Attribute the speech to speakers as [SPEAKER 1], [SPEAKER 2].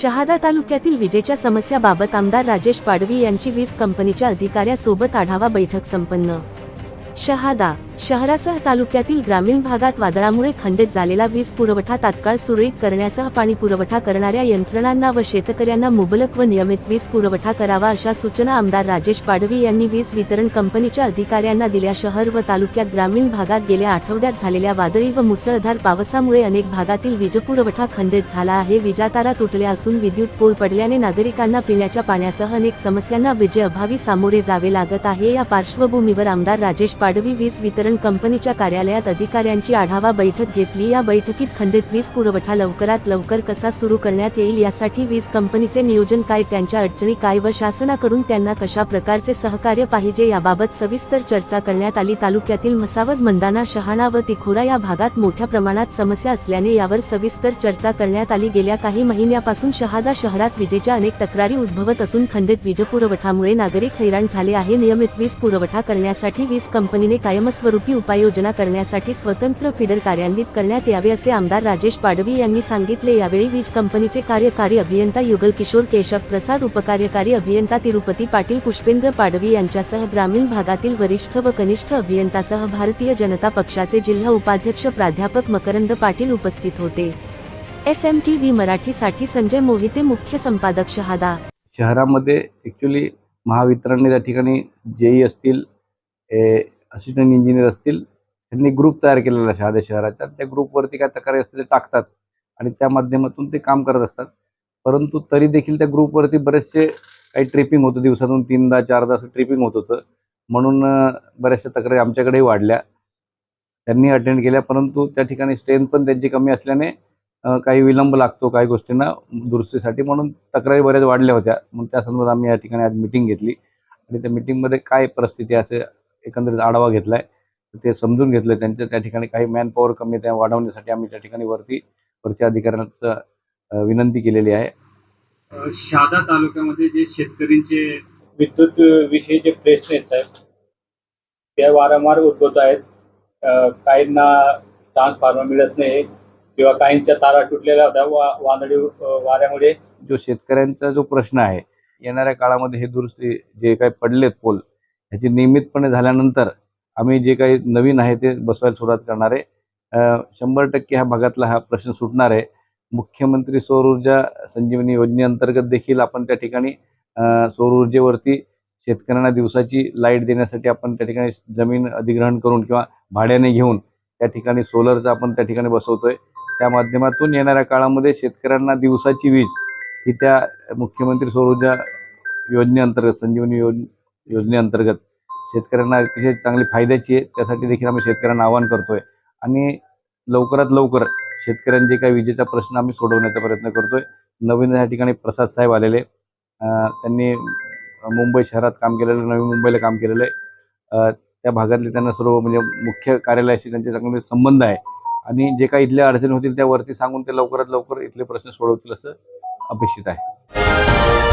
[SPEAKER 1] शहादा तालुक्यातील विजेच्या समस्याबाबत आमदार राजेश पाडवी यांची वीज कंपनीच्या अधिकाऱ्यासोबत आढावा बैठक संपन्न. शहादा शहरासह तालुक्यातील ग्रामीण भागात वादळामुळे खंडित झालेला वीज पुरवठा तात्काळ सुरळीत करण्यासह पाणी पुरवठा करणाऱ्या यंत्रणांना व शेतकऱ्यांना मुबलक व नियमित वीज पुरवठा करावा अशा सूचना आमदार राजेश पाडवी यांनी वीज वितरण कंपनीच्या अधिकाऱ्यांना दिल्या. शहर व तालुक्यात ग्रामीण भागात गेल्या आठवड्यात झालेल्या वादळी व मुसळधार पावसामुळे अनेक भागातील वीजपुरवठा खंडित झाला आहे. विजातारा तुटल्या असून विद्युत पोल पडल्याने नागरिकांना पिण्याच्या पाण्यासह अनेक समस्यांना विजेअभावी सामोरे जावे लागत आहे. या पार्श्वभूमीवर आमदार राजेश पाडवी वीज वितरण कंपनीच्या कार्यालयात अधिकाऱ्यांची आढावा बैठक घेतली. या बैठकीत खंडित वीज पुरवठा लवकरात लवकर कसा सुरू करण्यात येईल? यासाठी वीज कंपनीचे नियोजन काय? त्यांच्या अडचणी काय व शासनाकडून त्यांना कशा प्रकारचे सहकार्य पाहिजे? याबाबत सविस्तर चर्चा करण्यात आली. तालुक्यातील मसावद मंदाना शहाणा व तिखोरा या भागात मोठ्या प्रमाणात समस्या असल्याने यावर सविस्तर चर्चा करण्यात आली. गेल्या काही महिन्यापासून शहादा शहरात विजेच्या अनेक तक्रारी उद्भवत असून खंडित वीजपुरवठामुळे नागरिक हैराण झाले आहे. नियमित वीज पुरवठा करण्यासाठी वीज कंपनीने कायमस्वरूपी उपाययोजना करण्यासाठी स्वतंत्र फिडर कार्यान्वित करण्यात यावे असे आमदार राजेश पाडवी यांनी सांगितले. यावेळी वीज कंपनीचे कार्यकारी अभियंता युगल किशोर केशव प्रसाद उपकार्यकारी अभियंता तिरुपती पाटील पुष्पेंद्र पाडवी यांच्यासह ग्रामीण भागातील वरिष्ठ व कनिष्ठ अभियंतासह भारतीय जनता पक्षाचे जिल्हा उपाध्यक्ष प्राध्यापक मकरंद पाटील उपस्थित होते. एस एम टी व्ही मराठीसाठी संजय मोहिते मुख्य संपादक शहादा.
[SPEAKER 2] शहरामध्ये ॲक्च्युली महावितरणने त्या ठिकाणी जेई असतील असिस्टंट इंजिनियर असतील त्यांनी ग्रुप तयार केलेला आहे शहादा शहराचा. त्या ग्रुपवरती काय तक्रारी असतील ते टाकतात आणि त्या माध्यमातून ते काम करत असतात. परंतु तरी देखील त्या ग्रुपवरती बरेचसे काही ट्रिपिंग होतं. दिवसातून तीनदा चारदा असं ट्रिपिंग होत होतं. म्हणून बऱ्याचशा तक्रारी आमच्याकडेही वाढल्या. त्यांनी अटेंड केल्या. परंतु त्या ठिकाणी स्ट्रेंथ पण त्यांची कमी असल्याने काही विलंब लागतो काही गोष्टींना दुरुस्तीसाठी. म्हणून तक्रारी बऱ्याच वाढल्या होत्या. म्हणून त्या संदर्भात आम्ही या ठिकाणी आज मिटिंग घेतली. आणि त्या मिटिंगमध्ये काय परिस्थिती असे एकंदरीत आढावा घेतला आहे ते समजून घेतलं त्यांच्या त्या ठिकाणी काही मॅन पॉवर कमी आहे त्या वाढवण्यासाठी आम्ही त्या ठिकाणी वरती वरच्या अधिकाऱ्यांचं विनंती केलेली आहे.
[SPEAKER 3] शहादा तालुक्यामध्ये जे शेतकऱ्यांचे विद्युत विषयी जे प्रश्न आहेत साहेब ते वारंवार उद्भवत आहेत. काहींना ट्रान्सफॉर्मर मिळत नाही किंवा काहींच्या तारा तुटलेल्या होत्या वा वादळी वाऱ्यामुळे.
[SPEAKER 2] जो शेतकऱ्यांचा जो प्रश्न आहे येणाऱ्या काळामध्ये हे दुरुस्ती जे काही पडलेत पोल ह्याची नियमितपणे झाल्यानंतर आम्ही जे काही नवीन आहे ते बसवायला सुरुवात करणार आहे. शंभर टक्के ह्या भागातला हा प्रश्न सुटणार आहे. मुख्यमंत्री सौर ऊर्जा संजीवनी योजनेअंतर्गत देखील आपण त्या ठिकाणी सौरऊर्जेवरती सौर ऊर्जेवरती शेतकऱ्यांना दिवसाची लाइट देण्यासाठी आपण त्या ठिकाणी जमीन अधिग्रहण करून किंवा भाड्याने घेऊन त्या ठिकाणी सोलरचं आपण त्या ठिकाणी बसवतोय. त्या माध्यमातून येणाऱ्या काळामध्ये शेतकऱ्यांना दिवसाची वीज ही त्या मुख्यमंत्री सौर ऊर्जा योजनेअंतर्गत संजीवनी योज योजनेअंतर्गत शेतकऱ्यांना अतिशय चांगली फायद्याची आहे. त्यासाठी देखील आम्ही शेतकऱ्यांना आवाहन करतोय. आणि लवकरात लवकर शेतकऱ्यांचे काही विजेचा प्रश्न आम्ही सोडवण्याचा प्रयत्न करतोय. नवीन या ठिकाणी प्रसाद साहेब आलेले त्यांनी मुंबई शहरात काम केलेलं नवी मुंबईला काम केलेलं आहे. त्या भागातले त्यांना सर्व म्हणजे मुख्य कार्यालयाशी त्यांचे चांगले संबंध आहे. आणि जे काही इथल्या अडचणी होतील त्यावरती सांगून ते लवकरात लवकर इथले प्रश्न सोडवतील असं अपेक्षित आहे.